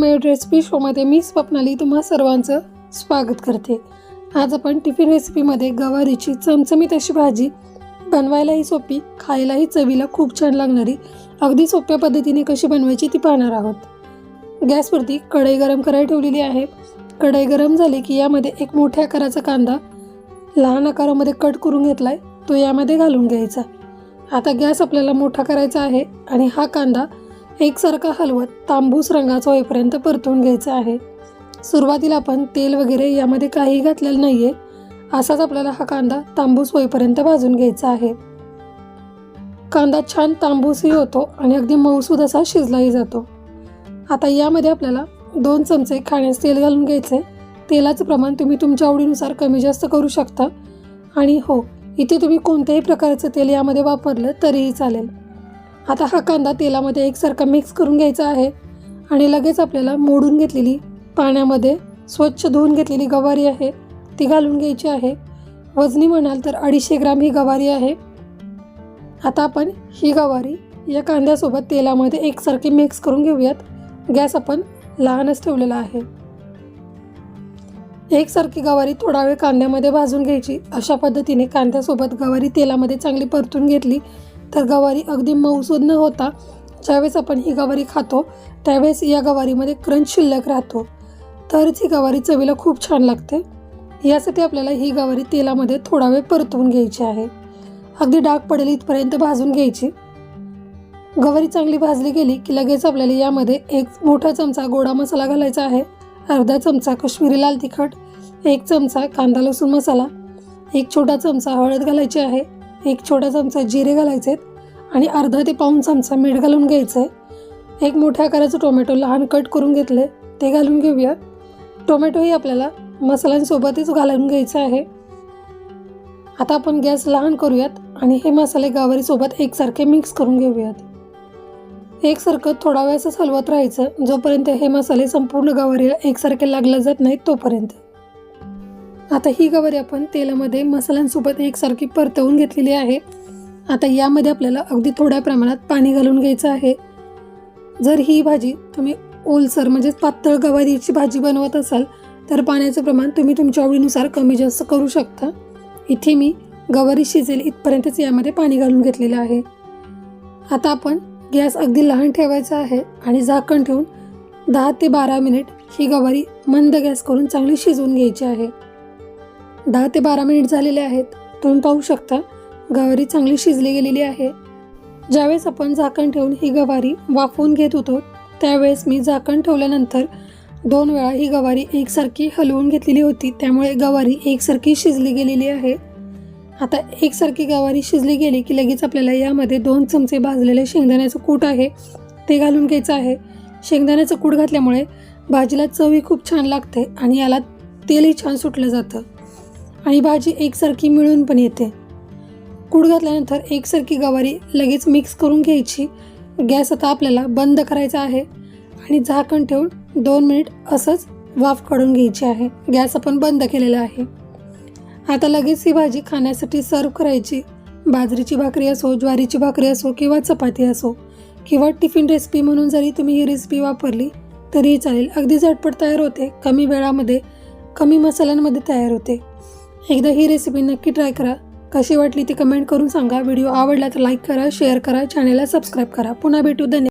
Made recipe शोमध्ये मी स्वप्नाली तुम्हा सर्वांचं स्वागत करते. आज आपण टिफिन रेसिपीमध्ये गवारीची चमचमीत अशी भाजी बनवायलाही सोपी खायलाही चवीला खूप छान लागणारी अगदी सोप्या पद्धतीने कशी बनवायची ती पाहणार आहोत. गॅसवरती कढई गरम करायला ठेवलेली आहे. कढई गरम झाली की यामध्ये एक मोठ्या आकाराचा कांदा लहान आकारामध्ये कट करून घेतला आहे तो यामध्ये घालून घ्यायचा. आता गॅस आपल्याला मोठा करायचा आहे आणि हा कांदा एकसारखा हलवत तांबूस रंगाचा होईपर्यंत परतून घ्यायचा आहे. सुरुवातीला आपण तेल वगैरे यामध्ये काही घातलेलं नाही आहे असाच आपल्याला हा कांदा तांबूस होईपर्यंत भाजून घ्यायचा आहे. कांदा छान तांबूसही होतो आणि अगदी मऊसूद असा शिजलाही जातो. आता यामध्ये आपल्याला दोन चमचे खाण्यास तेल घालून घ्यायचे. तेलाचं प्रमाण तुम्ही तुमच्या आवडीनुसार कमी जास्त करू शकता. आणि हो इथे तुम्ही कोणत्याही प्रकारचं तेल यामध्ये वापरलं तरीही चालेल. आता हा कांदा तेलामध्ये एकसारखा मिक्स करून घ्यायचा आहे. आणि लगेच आपल्याला मोडून घेतलेली पाण्यामध्ये स्वच्छ धुवून घेतलेली गवारी आहे. ती घालून घ्यायची आहे. वजनी म्हणाल तर अडीचशे ग्राम ही गवारी आहे. आता आपण ही गवारी या कांद्यासोबत तेलामध्ये एकसारखी मिक्स करून घेऊयात. गॅस आपण लहानच ठेवलेला आहे. एकसारखी गवारी थोडा वेळ कांद्यामध्ये भाजून घ्यायची. अशा पद्धतीने कांद्यासोबत गवारी तेलामध्ये चांगली परतून घेतली. तर गवारी अगदी मऊसूद न होता ज्यावेळेस आपण ही गवारी खातो त्यावेळेस या गवारीमध्ये क्रंच शिल्लक राहतो. तरच ही गवारी चवीला खूप छान लागते. यासाठी आपल्याला ही गवारी तेलामध्ये थोडा वेळ परतवून घ्यायची आहे. अगदी डाग पडेल इथपर्यंत भाजून घ्यायची. गवारी चांगली भाजली गेली की लगेच आपल्याला यामध्ये एक मोठा चमचा गोडा मसाला घालायचा आहे. अर्धा चमचा कश्मीरी लाल तिखट एक चमचा कांदा लसूण मसाला एक छोटा चमचा हळद घालायची आहे. एक छोटा चमचा जिरे घालायचे आणि अर्धा ते पाऊण चमचा मीठ घालून घ्यायचं आहे एक मोठ्या आकाराचं टोमॅटो लहान कट करून घेतले ते घालून घेऊया टोमॅटोही आपल्याला मसाल्यांसोबतच घालून घ्यायचं आहे. आता आपण गॅस लहान करूयात आणि हे मसाले गावारीसोबत एकसारखे मिक्स करून घेऊयात. एकसारखं थोडा वेळ असंच हलवत राहायचं जोपर्यंत हे मसाले संपूर्ण गावारीला एकसारखे लागले जात नाहीत तोपर्यंत. आता ही गवारी आपण तेलामध्ये मसाल्यांसोबत एकसारखी परतवून घेतलेली आहे. आता यामध्ये आपल्याला अगदी थोड्या प्रमाणात पाणी घालून घ्यायचं आहे. जर ही भाजी तुम्ही ओलसर म्हणजेच पातळ गवारीची भाजी बनवत असाल तर पाण्याचं प्रमाण तुम्ही तुमच्या आवडीनुसार कमी जास्त करू शकता. इथे मी गवारी शिजेल इथपर्यंतच यामध्ये पाणी घालून घेतलेलं आहे. आता आपण गॅस अगदी लहान ठेवायचा आहे आणि झाकण ठेवून दहा ते बारा मिनिट ही गवारी मंद गॅस करून चांगली शिजवून घ्यायची आहे. दहा ते बारा मिनिट झालेले आहेत. तुम्ही पाहू शकता गवारी चांगली शिजली गेलेली आहे. ज्यावेळेस आपण झाकण ठेवून ही गवारी वाफवून घेत होतो त्यावेळेस मी झाकण ठेवल्यानंतर दोन वेळा ही गवारी एकसारखी हलवून घेतलेली होती त्यामुळे गवारी एकसारखी शिजली गेलेली आहे. आता एकसारखी गवारी शिजली गेली की लगेच आपल्याला यामध्ये दोन चमचे भाजलेले शेंगदाण्याचं कूट आहे ते घालून घ्यायचं आहे. शेंगदाण्याचं कूट घातल्यामुळे भाजीला चवही खूप छान लागते आणि याला तेलही छान सुटलं जातं. आणि भाजी एकसारखी मिळून पण येते. कूड घातल्यानंतर एकसारखी गवारी लगेच मिक्स करून घ्यायची. गॅस आता आपल्याला बंद करायचा आहे. आणि झाकण ठेवून दोन मिनिट असंच वाफ काढून घ्यायची आहे. गॅस आपण बंद केलेला आहे. आता लगेच ही भाजी खाण्यासाठी सर्व करायची. बाजरीची भाकरी असो ज्वारीची भाकरी असो किंवा चपाती असो किंवा टिफिन रेसिपी म्हणून जरी तुम्ही ही रेसिपी वापरली तरीही चालेल. अगदी झटपट तयार होते. कमी वेळामध्ये कमी मसाल्यांमध्ये तयार होते. एकदा ही रेसिपी नक्की ट्राय करा. कशी वाटली ती कमेंट करून सांगा. व्हिडिओ आवडला तर लाईक करा शेअर करा चॅनेलला सबस्क्राईब करा. पुन्हा भेटू. धन्यवाद.